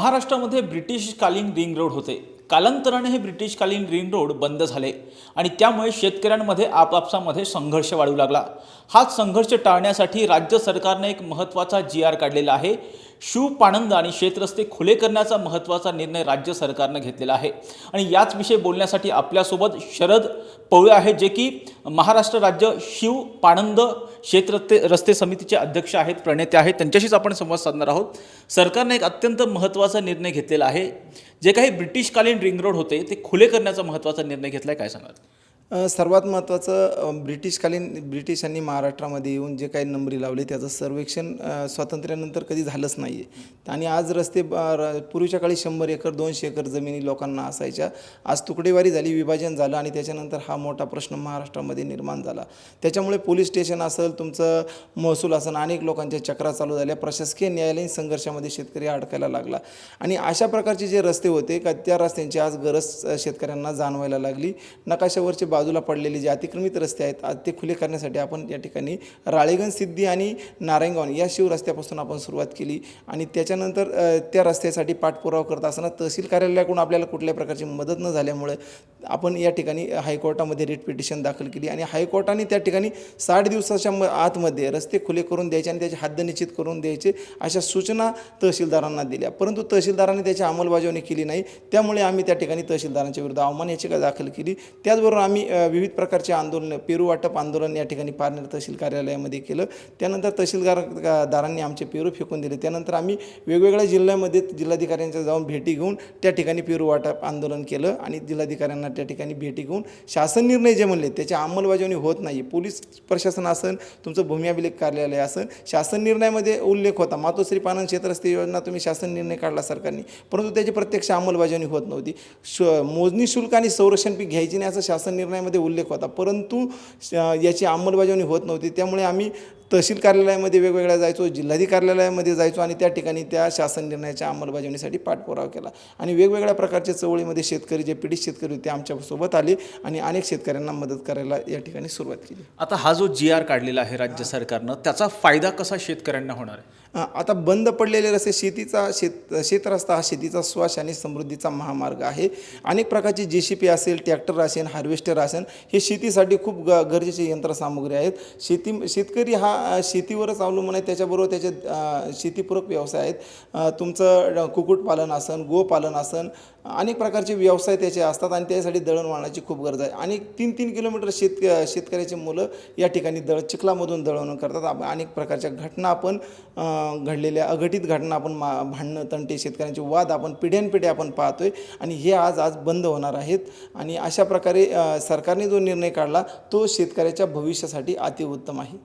महाराष्ट्रामध्ये ब्रिटिशकालीन ring road होते. कालांतराने हे ब्रिटिशकालीन रिंग रोड बंद झाले आणि त्यामुळे शेतकऱ्यांमध्ये आपापसामध्ये संघर्ष वाढू लागला. हाच संघर्ष टाळण्यासाठी राज्य सरकारने एक महत्त्वाचा जी आर काढलेला आहे. शिव पाणंद आणि शेतरस्ते खुले करण्याचा महत्त्वाचा निर्णय राज्य सरकारनं घेतलेला आहे. आणि याच विषयी बोलण्यासाठी आपल्यासोबत शरद पवळे आहेत जे की महाराष्ट्र राज्य शिव पाणंद शेतरस्ते रस्ते समितीचे अध्यक्ष आहेत प्रणेते आहेत. त्यांच्याशीच आपण संवाद साधणार आहोत. सरकारने एक अत्यंत महत्त्वाचा निर्णय घेतलेला आहे. जे काही ब्रिटिशकालीन रिंग रोड होते ते खुले करण्याचा महत्त्वाचा निर्णय घेतला आहे काय सांगाल? सर्वात महत्त्वाचं ब्रिटिशकालीन ब्रिटिशांनी महाराष्ट्रामध्ये येऊन जे काही नंबरी लावले त्याचं सर्वेक्षण स्वातंत्र्यानंतर कधी झालंच नाही आहे आणि आज रस्ते ब- र- पूर्वीच्या काळी शंभर एकर दोनशे एकर जमिनी लोकांना असायच्या. आज तुकडेवारी झाली विभाजन झालं आणि त्याच्यानंतर हा मोठा प्रश्न महाराष्ट्रामध्ये निर्माण झाला. त्याच्यामुळे पोलीस स्टेशन असेल तुमचं महसूल असेल अनेक लोकांच्या चक्रा चालू झाल्या. प्रशासकीय न्यायालयीन संघर्षामध्ये शेतकरी अडकायला लागला. आणि अशा प्रकारचे जे रस्ते होते का त्या रस्त्यांची आज गरज शेतकऱ्यांना जाणवायला लागली. नकाशावरचे बाजूला पडलेले जे अतिक्रमित रस्ते आहेत आज ते खुले करण्यासाठी आपण या ठिकाणी राळेगण सिद्धी आणि नारायणगाव या शिव रस्त्यापासून आपण सुरुवात केली. आणि त्याच्यानंतर त्या रस्त्यासाठी पाठपुरावा करत असताना तहसील कार्यालयाकडून आपल्याला कुठल्याही प्रकारची मदत न झाल्यामुळे आपण या ठिकाणी हायकोर्टामध्ये रिट पिटिशन दाखल केली. आणि हायकोर्टाने त्या ठिकाणी साठ दिवसाच्या म आतमध्ये रस्ते खुले करून द्यायचे आणि त्याचे हद्द निश्चित करून द्यायचे अशा सूचना तहसीलदारांना दिल्या. परंतु तहसीलदारांनी त्याची अंमलबजावणी केली नाही. त्यामुळे आम्ही त्या ठिकाणी तहसीलदारांच्या विरुद्ध अवमान याचिका दाखल केली. त्याचबरोबर आम्ही विविध प्रकारचे आंदोलनं पेरू वाटप आंदोलन या ठिकाणी पारनेर तहसील कार्यालयामध्ये केलं. त्यानंतर तहसीलदार दारांनी आमचे पेरू फेकून दिले. त्यानंतर आम्ही वेगवेगळ्या जिल्ह्यामध्ये जिल्हाधिकाऱ्यांच्या जाऊन भेटी घेऊन त्या ठिकाणी पेरू वाटप आंदोलन केलं आणि जिल्हाधिकाऱ्यांना त्या ठिकाणी भेटी घेऊन शासन निर्णय जे म्हणले त्याची अंमलबजावणी होत नाही. पोलीस प्रशासन असेल तुमचं भूमी अभिलेख कार्यालय असेल शासन निर्णयामध्ये उल्लेख होता. मातोश्री पानन क्षेत्रस्थ योजना तुम्ही शासन निर्णय काढला सरकारने परंतु त्याची प्रत्यक्ष अंमलबजावणी होत नव्हती. श मोजणी शुल्क आणि संरक्षण पीक घ्यायची नाही असं शासन निर्णयामध्ये उल्लेख होता. परंतु श- याची अंमलबजावणी होत नव्हती. त्यामुळे आम्ही तहसील कार्यालयामध्ये वेगवेगळ्या जायचो जिल्हाधिकारी कार्यालयामध्ये जायचो आणि त्या ठिकाणी त्या शासन निर्णयाच्या अंमलबजावणीसाठी पाठपुरावा केला. आणि वेगवेगळ्या प्रकारच्या चळवळीमध्ये शेतकरी जे पीडित शेतकरी होते आमच्यासोबत आले आणि अनेक शेतकऱ्यांना मदत करायला या ठिकाणी सुरुवात केली. आता हा जो जी आर काढलेला आहे राज्य सरकारनं त्याचा फायदा कसा शेतकऱ्यांना होणार आहे? आता बंद पडलेले रस्ते शेतीचा शेत शेतरस्ता हा शेतीचा श्वास आणि समृद्धीचा महामार्ग आहे. अनेक प्रकारची जे सी पी असेल ट्रॅक्टर असेल हार्वेस्टर असेल हे शेतीसाठी खूप ग गरजेचे यंत्रसामुग्री आहेत. शेती शेतकरी हा शेतीवरच अवलंबून आहे. त्याच्याबरोबर त्याचे शेतीपूरक व्यवसाय आहेत. तुमचं कुक्कुटपालन असन गोपालन असन अनेक प्रकारचे व्यवसाय त्याचे असतात आणि त्यासाठी दळणवळणाची खूप गरज आहे. आणि तीन तीन किलोमीटर शेत शेतकऱ्याचे मुलं या ठिकाणी दळ चिखलामधून दळणवळण करतात. अनेक प्रकारच्या घटना आपण घडलेल्या अघटित घटना आपण मा भांडणं तंटे शेतकऱ्यांचे वाद आपण पिढ्यानपिढ्या आपण पाहतो आहे आणि हे आज आज बंद होणार आहेत. आणि अशा प्रकारे सरकारने जो निर्णय काढला तो शेतकऱ्याच्या भविष्यासाठी अतिउत्तम आहे.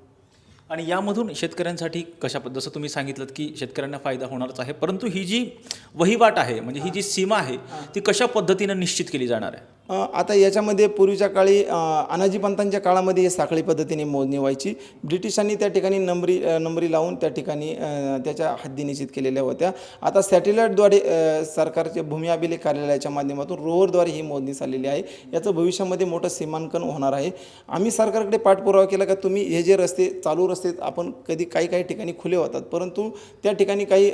आणि यामधून शेतकऱ्यांसाठी कशा पद्ध- जसं तुम्ही सांगितलं की शेतकऱ्यांना फायदा होणारच आहे परंतु ही जी वहिवाट आहे म्हणजे ही जी सीमा आहे ती कशा पद्धतीनं निश्चित केली जाणार आहे? आता याच्यामध्ये पूर्वीच्या काळी अनाजी पंतांच्या काळामध्ये हे साखळी पद्धतीने मोजणी व्हायची ब्रिटिशांनी त्या ठिकाणी नंबरी नंबरी लावून त्या ठिकाणी त्याच्या हद्दी निश्चित केलेल्या होत्या. आता सॅटेलाईटद्वारे सरकारचे भूमी अभिलेख कार्यालयाच्या माध्यमातून रोवरद्वारे ही मोजणी चाललेली आहे. याचं भविष्यामध्ये मोठं सीमांकन होणार आहे. आम्ही सरकारकडे पाठपुरावा केला का तुम्ही हे जे रस्ते चालू रस्ते आपण कधी काही काही ठिकाणी खुले होतात. परंतु त्या ठिकाणी काही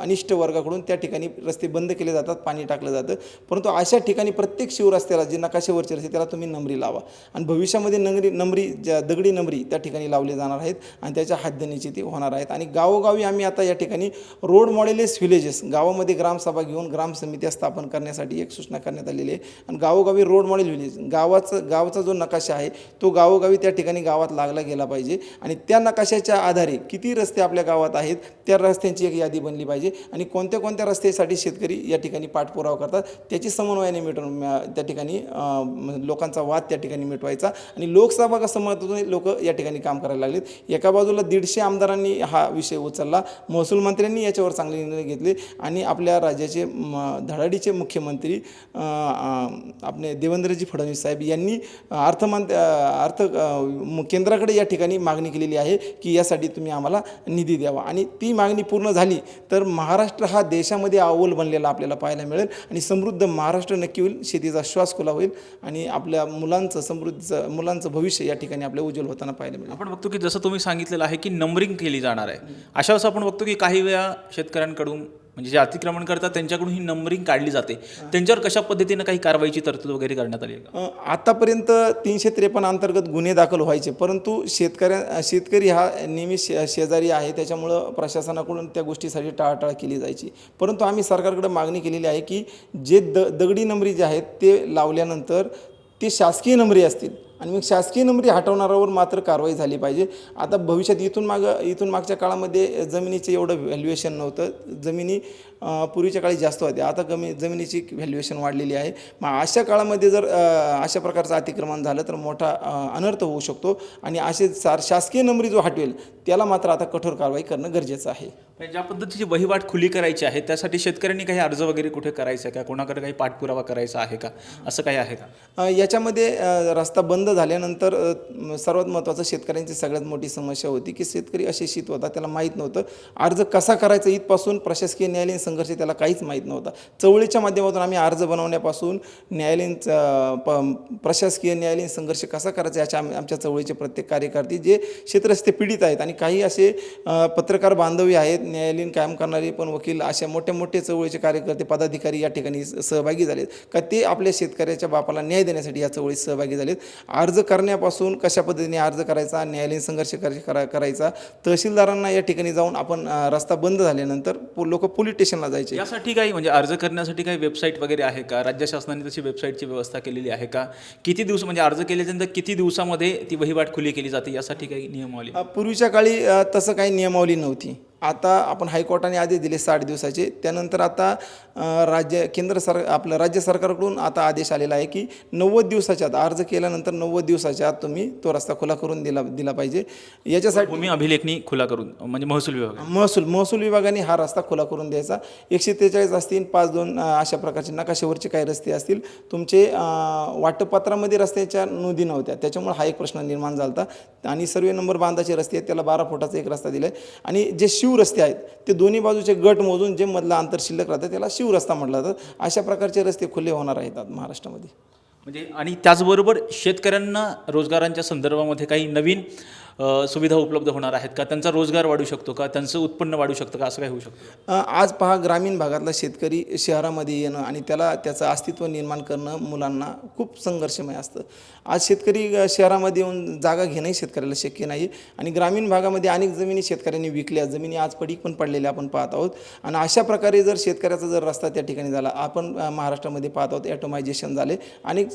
अनिष्ट वर्गाकडून त्या ठिकाणी रस्ते बंद केले जातात पाणी टाकलं जातं. परंतु अशा ठिकाणी प्रत्येक शिवरस्त्याला जे नकाशावरचे रस्ते त्याला तुम्ही नंबरी लावा. आणि भविष्यामध्ये नंगरी नंबरी ज्या दगडी नंबरी त्या ठिकाणी लावले जाणार आहेत आणि त्याच्या हद्दनिश्चिती होणार आहेत. आणि गावोगावी आम्ही आता या ठिकाणी रोड मॉडेलेस व्हिलेजेस गावामध्ये ग्रामसभा घेऊन ग्रामसमित्या स्थापन करण्यासाठी एक सूचना करण्यात आलेली आहे. आणि गावोगावी रोड मॉडेल व्हिलेज गावाचं गावचा जो नकाशा आहे तो गावोगावी त्या ठिकाणी गावात लागला गेला पाहिजे. आणि त्या नकाशाच्या आधारे किती रस्ते आपल्या गावात आहेत त्या रस्त्यांची एक यादी बनली पाहिजे आणि कोणत्या कोणत्या रस्त्यासाठी शेतकरी या ठिकाणी पाठपुरावा करतात त्याची समन्वयाने मिटवून त्या ठिकाणी लोकांचा वाद त्या ठिकाणी मिटवायचा आणि लोकसभा कसं लोक या ठिकाणी काम करायला लागलेत. एका बाजूला दीडशे आमदारांनी हा विषय उचलला महसूल मंत्र्यांनी याच्यावर चांगले निर्णय घेतले आणि आपल्या राज्याचे म- धडाडीचे मुख्यमंत्री आपले देवेंद्रजी फडणवीस साहेब यांनी अर्थमंत अर्थ केंद्राकडे या ठिकाणी मागणी केलेली आहे की यासाठी तुम्ही आम्हाला निधी द्यावा. आणि ती मागणी पूर्ण झाली तर महाराष्ट्र हा देशामध्ये अव्वल बनलेला आपल्याला पाहायला मिळेल आणि समृद्ध महाराष्ट्र नक्की होईल शेतीचा श्वास खुला होईल आणि आपल्या मुलांचं समृद्धीचं मुलांचं भविष्य या ठिकाणी आपल्या उज्ज्वल होताना पाहायला मिळेल. आपण बघतो की जसं तुम्ही सांगितलेलं आहे की नंबरिंग केली जाणार आहे अशा असं आपण बघतो की काही वेळा शेतकऱ्यांकडून म्हणजे जे अतिक्रमण करतात त्यांच्याकडून ही नंबरिंग काढली जाते. त्यांच्यावर कशा पद्धतीनं काही कारवाईची तरतूद वगैरे करण्यात आली आतापर्यंत तीनशे त्रेपन्न अंतर्गत गुन्हे दाखल व्हायचे परंतु शेतकऱ्या शेतकरी हा नेहमी शे शेजारी आहे त्याच्यामुळं प्रशासनाकडून त्या गोष्टीसाठी टाळाटाळ केली जायची. परंतु आम्ही सरकारकडे मागणी केलेली आहे की जे द दगडी नंबरी जे आहेत ते लावल्यानंतर ते शासकीय नंबरी असतील. आणि मग शासकीय नंबरी हटवणाऱ्यावर मात्र कारवाई झाली पाहिजे. आता भविष्यात इथून माग इथून मागच्या काळामध्ये जमिनीचं एवढं व्हॅल्युएशन नव्हतं. जमिनी पूर्वीच्या काळी जास्त होत्या. आता कमी जमिनीची व्हॅल्युएशन वाढलेली आहे. मग अशा काळामध्ये जर अशा प्रकारचं अतिक्रमण झालं तर मोठा अनर्थ होऊ शकतो. आणि असे सार शासकीय नंबरी जो हटवेल त्याला मात्र आता कठोर कारवाई करणं गरजेचं आहे. म्हणजे ज्या पद्धतीची वहिवाट खुली करायची आहे त्यासाठी शेतकऱ्यांनी काही अर्ज वगैरे कुठे करायचा आहे का? कोणाकडे काही पाठपुरावा करायचा आहे का? असं काही आहे का? याच्यामध्ये रस्ता बंद झाल्यानंतर सर्वात महत्त्वाचं शेतकऱ्यांची सगळ्यात मोठी समस्या होती की शेतकरी अशिक्षित होता त्याला माहीत नव्हतं. अर्ज कसा करायचा? इथपासून प्रशासकीय न्यायालयीन संघर्ष त्याला काहीच माहीत नव्हता. चवळीच्या माध्यमातून आम्ही अर्ज बनवण्यापासून न्यायालयीन प प्रशासकीय न्यायालयीन संघर्ष कसा करायचा याच्या आम आमच्या चवळीचे प्रत्येक कार्यकर्ते जे क्षेत्रस्थे पीडित आहेत आणि काही असे पत्रकार बांधवी आहेत न्यायालयीन कायम करणारे पण वकील अशा मोठ्या मोठे चवळीचे कार्यकर्ते पदाधिकारी या ठिकाणी सहभागी झालेत. का ते आपल्या शेतकऱ्याच्या बापाला न्याय देण्यासाठी या चवळीत सहभागी झालेत. अर्ज करण्यापासून कशा पद्धतीने अर्ज करायचा न्यायालयीन संघर्ष कर- करा करायचा तहसीलदारांना या ठिकाणी जाऊन आपण रस्ता बंद झाल्यानंतर लोक पोलीस स्टेशनला जायचे. यासाठी काही म्हणजे अर्ज करण्यासाठी काही वेबसाईट वगैरे आहे का? राज्य शासनाने तशी वेबसाईटची व्यवस्था केलेली आहे का? किती दिवस म्हणजे अर्ज केल्याच्यानंतर किती दिवसामध्ये ती वहिवाट खुली केली जाते? यासाठी काही नियमावली. पूर्वीच्या काळी तसं काही नियमावली नव्हती. आता आपण हायकोर्टाने आदेश दिले साठ दिवसाचे. त्यानंतर आता राज्य केंद्र सर आपलं राज्य सरकारकडून आता आदेश आलेला आहे की नव्वद दिवसाच्या आत अर्ज केल्यानंतर नव्वद दिवसाच्या आत तुम्ही तो रस्ता खुला करून दिला दिला पाहिजे. याच्यासाठी भूमी अभिलेखनी खुला करून म्हणजे महसूल विभाग महसूल महसूल विभागाने हा रस्ता खुला करून द्यायचा. एकशे त्रेचाळीस असतील पाच दोन अशा प्रकारचे नकाशावरचे काही रस्ते असतील तुमचे अ, वाटपपत्रामध्ये रस्त्याच्या नोंदी नव्हत्या. त्याच्यामुळे हा एक प्रश्न निर्माण झाला होता. आणि सर्वे नंबर बांधाचे रस्ते आहेत त्याला बारा फुटाचा एक रस्ता दिला आहे आणि जे शिव रस्ते आहेत. ते दोन्ही बाजूचे गट मोजून जे मधला अंतर शिल्लक राहतं त्याला शिव रस्ता म्हटलं जातं. अशा प्रकारचे रस्ते खुले होणार आहेत महाराष्ट्रामध्ये. म्हणजे आणि त्याचबरोबर शेतकऱ्यांना रोजगारांच्या संदर्भामध्ये काही नवीन सुविधा उपलब्ध होणार आहेत का? त्यांचा रोजगार वाढू शकतो का? त्यांचं उत्पन्न वाढू शकतं का? असं काही होऊ शकतं. आज पहा ग्रामीण भागातला शेतकरी शहरामध्ये येणं आणि त्याला त्याचं अस्तित्व निर्माण करणं मुलांना खूप संघर्षमय असतं. आज शेतकरी शहरामध्ये येऊन जागा घेणंही शेतकऱ्याला शक्य नाही आणि ग्रामीण भागामध्ये अनेक जमिनी शेतकऱ्यांनी विकल्या. जमिनी आज पडीक पण पडलेल्या आपण पाहत आहोत आणि अशा प्रकारे जर शेतकऱ्याचा जर रस्ता त्या ठिकाणी झाला आपण महाराष्ट्रामध्ये पाहत आहोत ॲटोमायझेशन झाले. अनेक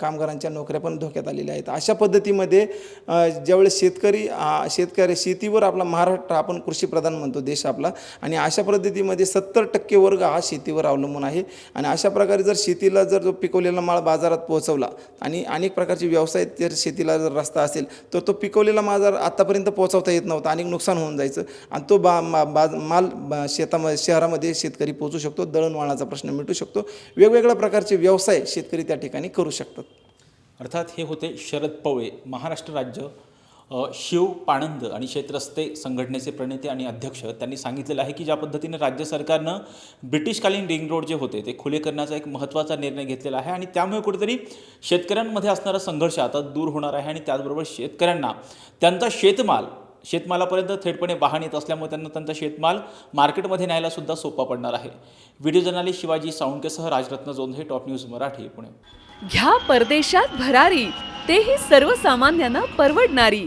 कामगारांच्या नोकऱ्या पण धोक्यात आलेल्या आहेत. अशा पद्धतीमध्ये ज्यावेळेस शेतकरी शेतकरी शेतीवर आपला महाराष्ट्र आपण कृषीप्रधान म्हणतो देश आपला. आणि अशा पद्धतीमध्ये सत्तर टक्के वर्ग हा शेतीवर अवलंबून आहे. आणि अशा प्रकारे जर शेतीला जर जो पिकवलेला माल बाजारात पोहोचवला आणि अनेक प्रकारचे व्यवसाय जर शेतीला जर रस्ता असेल तर तो पिकवलेला माल जर आत्तापर्यंत पोहोचवता येत नव्हता अनेक नुकसान होऊन जायचं. आणि तो बा मा- माल शेतामध्ये शहरामध्ये शेतकरी पोहोचू शकतो दळणवळणाचा प्रश्न मिटू शकतो. वेगवेगळ्या प्रकारचे व्यवसाय शेतकरी त्या ठिकाणी करू शकतात. अर्थात हे होते शरद पवळे महाराष्ट्र राज्य शिव पाणंद आणि शेतरस्ते संघटनेचे प्रणेते आणि अध्यक्ष त्यांनी सांगितलेलं आहे की ज्या पद्धतीने राज्य सरकारनं ब्रिटिशकालीन रिंग रोड जे होते ते खुले करण्याचा एक महत्त्वाचा निर्णय घेतलेला आहे आणि त्यामुळे कुठेतरी शेतकऱ्यांमध्ये असणारा संघर्ष आता दूर होणार आहे आणि त्याचबरोबर शेतकऱ्यांना त्यांचा शेतमाल शेतमालापर्यंत थेटपणे वाहन येत असल्यामुळे त्यांना त्यांचा शेतमाल मार्केटमध्ये न्यायला सुद्धा सोपा पडणार आहे. व्हिडिओ जर्नालिस्ट शिवाजी साळुंकेसह राजरत्न जोंधे टॉप न्यूज मराठी पुणे. घ्या परदेशात भरारी तेही सर्वसामान्यांना परवडणारी.